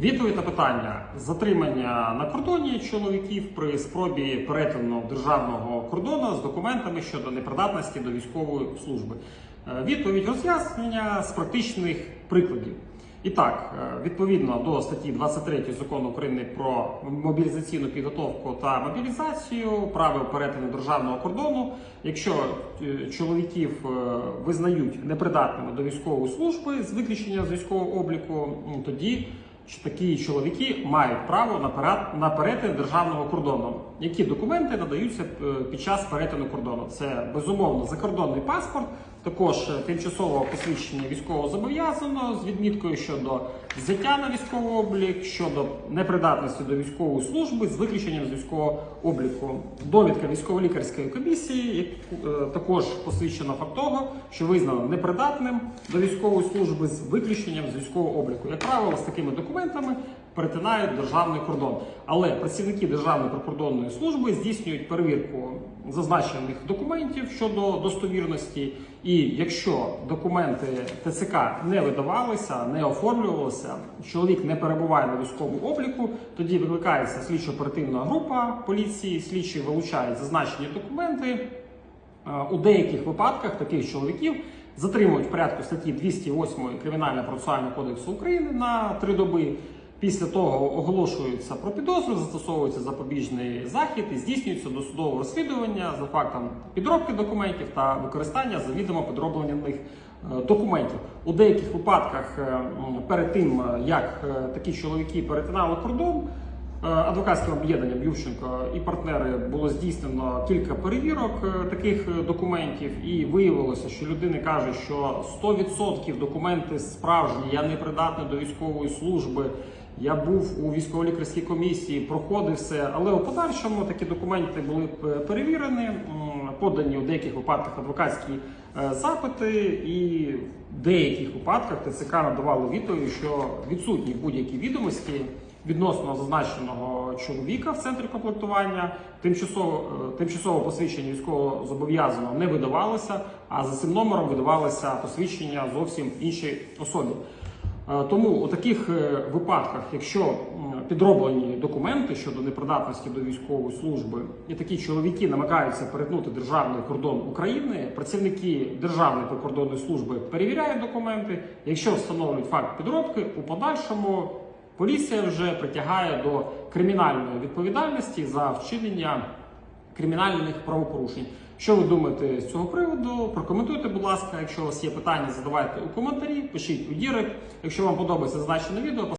Відповідь на питання затримання на кордоні чоловіків при спробі перетину державного кордону з документами щодо непридатності до військової служби. Е, Відповідь роз'яснення з практичних прикладів. І так, е, відповідно до статті 23 закону України про мобілізаційну підготовку та мобілізацію, правил перетину державного кордону, якщо е, чоловіків визнають непридатними до військової служби з виключення з військового обліку, тоді що такі чоловіки мають право на перет- на перетин державного кордону. Які документи надаються е, під час перетину кордону? Це безумовно закордонний паспорт, також е, тимчасове посвідчення військового зобов'язаного з відміткою щодо взяття на військовий облік, щодо непридатності до військової служби з виключенням з військового обліку. Довідка військово-лікарської комісії е, також посвідчена факт того, що визнано непридатним до військової служби з виключенням з військового обліку. Як правило, з такими документами перетинають державний кордон. Але працівники Державної прикордонної служби здійснюють перевірку зазначених документів щодо достовірності. І якщо документи ТЦК не видавалися, не оформлювалися, чоловік не перебуває на військовому обліку, тоді викликається слідчо-оперативна група поліції, слідчі вилучають зазначені документи. Е, У деяких випадках таких чоловіків затримують в порядку статті 208 Кримінального процесуального кодексу України на три доби. Після того оголошується про підозру, застосовується запобіжний захід і здійснюється досудове розслідування за фактом підробки документів та використання завідомо підроблених е, документів. У деяких випадках е, перед тим, е, як такі чоловіки перетинали кордон, Адвокатським об'єднанням Ющенко і партнери було здійснено кілька перевірок е, таких е, документів, і виявилося, що людини кажуть, що 100% документи справжні, я не придатний до військової служби. Я був у військово-лікарській комісії, проходив все, але у подальшому такі документи були е, перевірені, подані у деяких випадках адвокатські е, запити, і в деяких випадках ТЦК надавали відповідь, що відсутні будь-які відомості відносно зазначеного чоловіка в центрі комплектування. Тимчасово, е, тимчасово посвідчення військового зобов'язаного не видавалося, а за цим номером видавалося посвідчення зовсім іншій особі. Е, Тому у таких е, випадках, якщо підроблені документи щодо непридатності до військової служби, і такі чоловіки намагаються перетнути державний кордон України, працівники Державної прикордонної служби перевіряють документи. Якщо встановлюють факт підробки, у подальшому поліція вже притягає до кримінальної відповідальності за вчинення кримінальних правопорушень. Що ви думаєте з цього приводу? Прокоментуйте, будь ласка. Якщо у вас є питання, задавайте у коментарі, пишіть у Дірект. Якщо вам подобається зазначене відео,